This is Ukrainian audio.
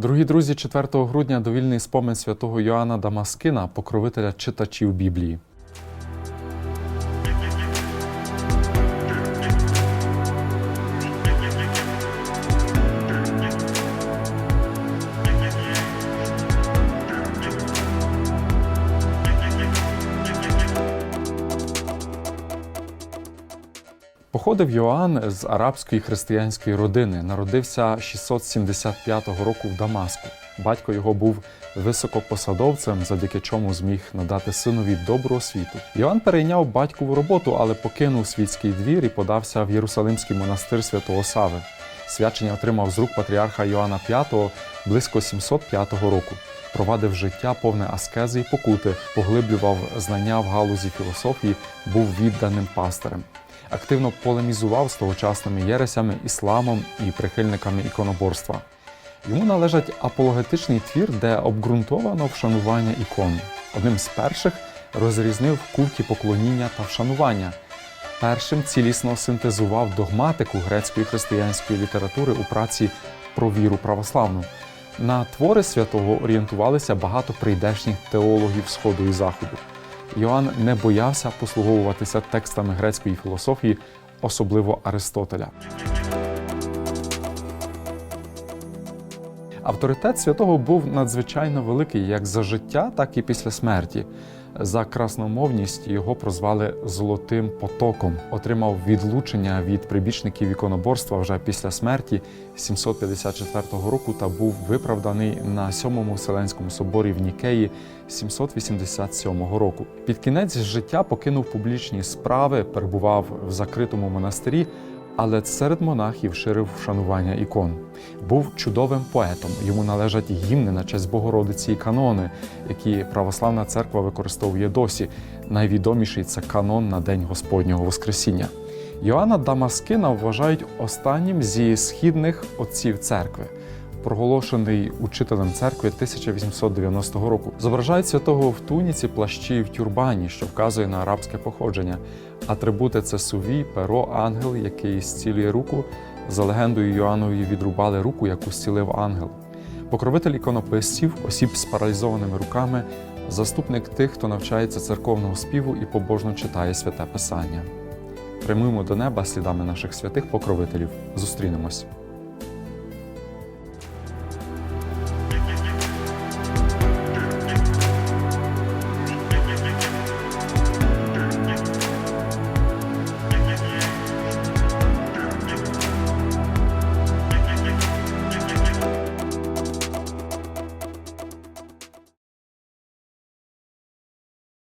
Дорогі друзі, 4 грудня довільний спомин святого Йоанна Дамаскина, покровителя читачів Біблії. Походив Йоанн з арабської християнської родини. Народився 675 року в Дамаску. Батько його був високопосадовцем, завдяки чому зміг надати синові добру освіту. Йоанн перейняв батькову роботу, але покинув світський двір і подався в Єрусалимський монастир святого Сави. Свячення отримав з рук патріарха Йоанна V близько 705 року. Провадив життя повне аскези і покути, поглиблював знання в галузі філософії, був відданим пастирем активно полемізував з тогочасними єресями, ісламом і прихильниками іконоборства. Йому належать апологетичний твір, де обґрунтовано вшанування ікон. Одним з перших розрізнив культі поклоніння та вшанування. Першим цілісно синтезував догматику грецької християнської літератури у праці про віру православну. На твори святого орієнтувалися багато прийдешніх теологів Сходу і Заходу. Йоанн не боявся послуговуватися текстами грецької філософії, особливо Аристотеля. Авторитет святого був надзвичайно великий як за життя, так і після смерті. За красномовність його прозвали Золотим потоком. Отримав відлучення від прибічників іконоборства вже після смерті 754 року та був виправданий на сьомому Вселенському соборі в Нікеї 787 року. Під кінець життя покинув публічні справи, перебував в закритому монастирі, але серед монахів ширив вшанування ікон. Був чудовим поетом. Йому належать гімни на честь Богородиці і канони, які православна церква використовує досі. Найвідоміший це канон на День Господнього Воскресіння. Йоанна Дамаскина вважають останнім зі східних отців церкви. Проголошений учителем церкви 1890 року. Зображають святого в туніці, плащі в тюрбані, що вказує на арабське походження. Атрибути це сувій, перо, ангел, який зцілює руку. За легендою Йоаннові відрубали руку, яку зцілив ангел. Покровитель іконописців, осіб з паралізованими руками, заступник тих, хто навчається церковного співу і побожно читає святе писання. Прямуємо до неба слідами наших святих покровителів. Зустрінемось.